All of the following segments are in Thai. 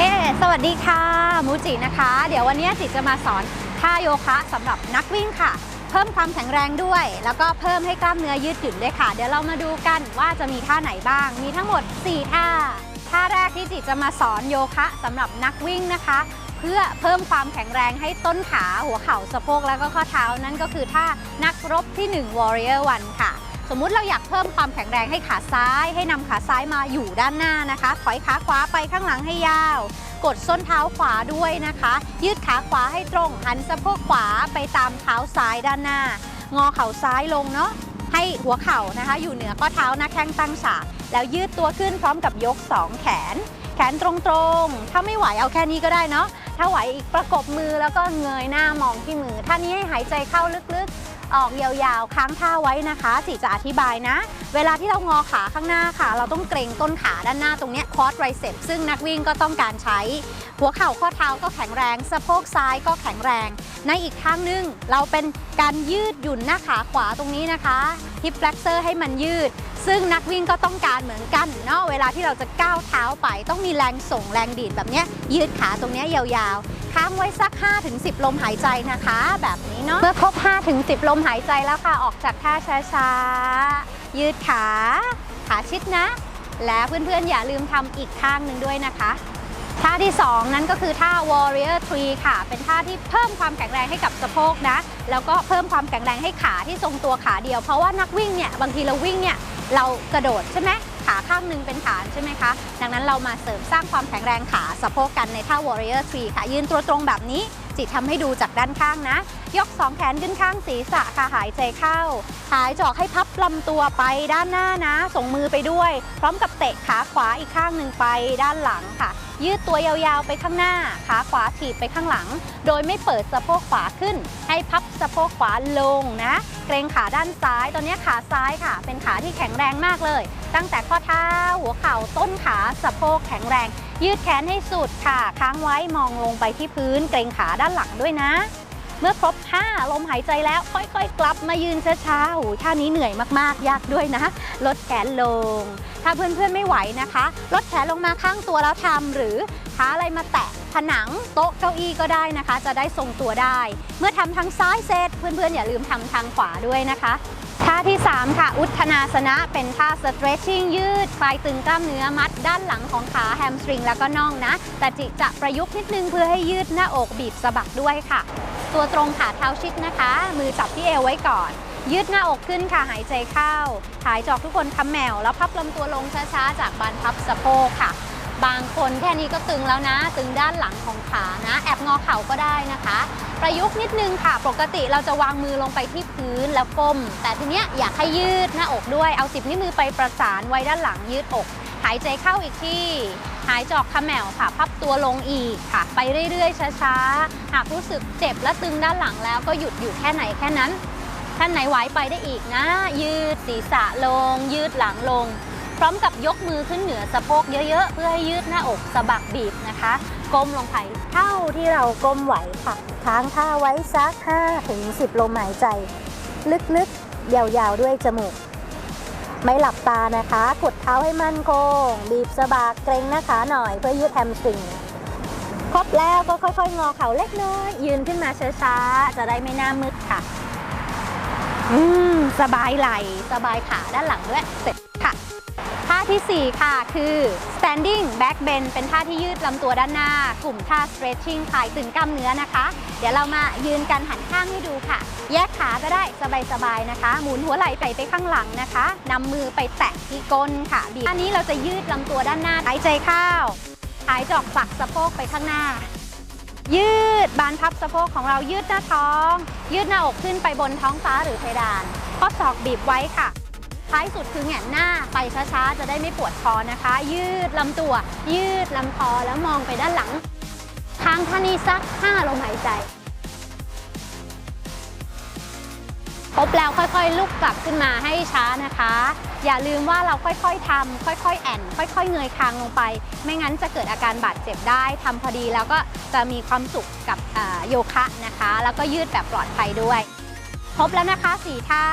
เค สวัสดีค่ะ มูจินะคะ เดี๋ยววันนี้จิจะมาสอนท่าโยคะสำหรับนักวิ่งค่ะ เพิ่มความแข็งแรงด้วย แล้วก็เพิ่มให้กล้ามเนื้อยืดหยุ่นด้วยค่ะ เดี๋ยวเรามาดูกันว่าจะมีท่าไหนบ้าง มีทั้งหมด 4 ท่า ท่าแรกที่จิจะมาสอนโยคะสำหรับนักวิ่งนะคะ เพื่อเพิ่มความแข็งแรงให้ต้นขาหัวเข่าสะโพกแล้วก็ข้อเท้านั่นก็คือท่านักรบที่ 1 Warrior One ค่ะ สมมุติเราอยากเพิ่มความแข็งแรงให้ขาซ้าย ให้นำขาซ้ายมาอยู่ด้านหน้านะคะ ถอยขาขวาไปข้างหลังให้ยาว กดส้นเท้าขวาด้วยนะคะ ยืดขาขวาให้ตรง หันสะโพกขวาไปตามเท้าซ้ายด้านหน้า งอเข่าซ้ายลงเนาะให้หัวเข่านะคะ อยู่เหนือข้อเท้าน้าแข้งตั้งฉากแล้วยืดตัวขึ้นพร้อมกับยก 2 แขน แขนตรงๆ ถ้าไม่ไหวเอาแค่นี้ก็ได้เนาะถ้าไหวอีกประกบมือแล้วก็เงยหน้ามองที่มือท่านี้ให้หายใจเข้าลึกๆ ออกยาวๆ ค้างท่าไว้นะคะจีจะอธิบายนะ เวลาที่เรางอขาข้างหน้าค่ะ เราต้องเกรงต้นขาด้านหน้าตรงนี้คอร์ดไรเซปซึ่งนักวิ่งก็ต้องการใช้ หัวเข่าข้อเท้าก็แข็งแรง สะโพกซ้ายก็แข็งแรง ในอีกข้างหนึง เราเป็นการยืดหยุ่นหน้าขาขวาตรงนี้นะคะฮิปแฟลกเซอร์ให้มันยืด ซึ่งนักวิ่งก็ต้องการเหมือนกันเนาะเวลาที่เราจะก้าวเท้าไป ต้องมีแรงส่งแรงดีดแบบนี้ยืดขาตรงนี้ยยาวๆ ค้างไว้สัก 5-10 ลมหายใจนะคะ แบบนี้เนาะเมื่อครบ 5-10 ลมหายใจแล้วค่ะออกจากท่าช้าๆ ยืดขา ขาชิดนะ และเพื่อนๆอย่าลืมทำอีกข้างหนึ่งด้วยนะคะท่าที่ 2 นั้นก็คือท่า warrior tree ค่ะ เป็นท่าที่เพิ่มความแข็งแรงให้กับสะโพกนะ แล้วก็เพิ่มความแข็งแรงให้ขาที่ทรงตัวขาเดียว เพราะว่านักวิ่งเนี่ย บางทีเราวิ่งเนี่ย เรากระโดดใช่ไหมขาข้างหนึ่งเป็นฐานใช่ไหมคะ ดังนั้นเรามาเสริมสร้างความแข็งแรงขาสะโพกกันในท่า warrior tree ค่ะ ยืนตัวตรงแบบนี้จิตทำให้ดูจากด้านข้างนะ ยก 2 แขนขึ้นข้างศีรษะค่ะหายใจเข้า หายจอกให้พับลำตัวไปด้านหน้านะ ส่งมือไปด้วย พร้อมกับเตะขาขวาอีกข้างหนึ่งไปด้านหลังค่ะ ยืดตัวยาวๆไปข้างหน้า ขาขวาถีบไปข้างหลัง โดยไม่เปิดสะโพกขวาขึ้น ให้พับสะโพกขวาลงนะ เกรงขาด้านซ้าย ตอนนี้ขาซ้ายค่ะ เป็นขาที่แข็งแรงมากเลย ตั้งแต่ข้อเท้าหัวเข่าต้นขาสะโพกแข็งแรง ยืดแขนให้สุดค่ะ ค้างไว้มองลงไปที่พื้น เกรงขาด้านหลังด้วยนะ เมื่อครบ 5 ลมหายใจแล้วค่อยๆ กลับมายืนช้าๆโอ้ท่านี้เหนื่อยมากๆ ยากด้วยนะ ลดแขนลง ถ้าเพื่อนๆไม่ไหวนะคะลดแขนลงมาข้างตัวแล้วทำหรือท้าอะไรมาแตะผนังโต๊ะเก้าอี้ก็ได้นะคะ จะได้ทรงตัวได้ เมื่อทำทางซ้ายเสร็จเพื่อนๆอย่าลืมทำทางขวาด้วยนะคะ ท่าที่ 3 ค่ะ อุทนาสนะ เป็นท่า stretching ยืดคลายตึงกล้ามเนื้อมัดด้านหลังของขาแฮมสตริงแล้วก็น่องนะ แต่จิจะประยุกต์นิดนึงเพื่อให้ยืดหน้าอกบีบสะบักด้วยค่ะ ตัวตรงขาเท้าชิดนะคะ มือจับที่เอวไว้ก่อน ยืดหน้าอกขึ้นค่ะ หายใจเข้า หายจอกทุกคนคำแมว แล้วพับลำตัวลงช้าๆ จากบานพับสะโพกค่ะ บางคนแค่นี้ก็ตึงแล้วนะ ตึงด้านหลังของขานะ แอบงอเข่าก็ได้นะคะ ประยุกต์นิดนึงค่ะ ปกติเราจะวางมือลงไปที่พื้นแล้วก้ม แต่ทีเนี้ยอยากให้ยืดหน้าอกด้วย เอาสิบนิ้วมือไปประสานไว้ด้านหลังยืดอก หายใจเข้าอีกที่ หายจอกขมแมวค่ะ พับตัวลงอีกค่ะ ไปเรื่อยๆ ช้าๆ หากรู้สึกเจ็บและตึงด้านหลังแล้วก็หยุดอยู่แค่ไหนแค่นั้นท่านไหนไหวไปได้อีกนะ ยืดศีรษะลง ยืดหลังลง พร้อมกับยกมือขึ้นเหนือสะโพกเยอะ ๆ เพื่อให้ยืดหน้าอกสะบักบีบนะคะ ก้มลงไปเท่าที่เราก้มไหวค่ะค้างท่าไว้สัก5ถึง10 ลมหายใจ ลึกๆ ยาวๆ ด้วยจมูก ไม่หลับตานะคะ กดเท้าให้มั่นคง บีบสะบักเกรงหน้าขาหน่อยเพื่อยืดแฮมสตริงครบแล้วก็ค่อยๆ งอเข่าเล็กน้อย ยืนขึ้นมาช้าๆ จะได้ไม่หน้ามืดค่ะ อืม สบายไหล่ สบายขาด้านหลังด้วย เสร็จค่ะ ท่าทีสี่ 4 ค่ะ คือ standing back bend เป็นท่าที่ยืดลำตัวด้านหน้า กลุ่มท่า stretching คลายตึงกล้ามเนื้อนะคะ เดี๋ยวเรามายืนกันหันข้างให้ดูค่ะ แยกขาก็ได้สบายๆนะคะ หมุนหัวไหล่ไปไปข้างหลังนะคะนำมือไปแตะที่ก้นค่ะบีบท่านี้เราจะยืดลำตัวด้านหน้าหายใจเข้าหายจอกฝักสะโพกไปข้างหน้า ยืดบานพับสะโพกของเรายืดหน้าท้อง ยืดหน้าอกขึ้นไปบนท้องฟ้าหรือเพดานข้อศอกบีบไว้ค่ะ ท้ายสุดคือแหงนหน้าไปช้าๆ จะได้ไม่ปวดคอนะคะ ยืดลำตัว ยืดลำคอแล้วมองไปด้านหลังค้างท่านี้สัก 5 ลมหายใจครบแล้วค่อยๆ ลุกกลับขึ้นมาให้ช้านะคะ อย่าลืมว่าเราค่อยๆทำค่อยๆ แอนค่อยๆ เงยคางลงไป ไม่งั้นจะเกิดอาการบาดเจ็บได้ทำพอดีแล้วก็จะมีความสุขกับโยคะนะคะ แล้วก็ยืดแบบปลอดภัยด้วย ครบแล้วนะคะ 4 ท่า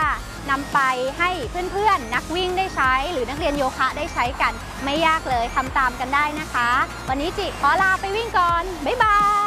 นำไปให้เพื่อนๆ นักวิ่งได้ใช้ หรือนักเรียนโยคะได้ใช้กัน ไม่ยากเลยทำตามกันได้นะคะ วันนี้จิขอลาไปวิ่งก่อน บ๊ายบาย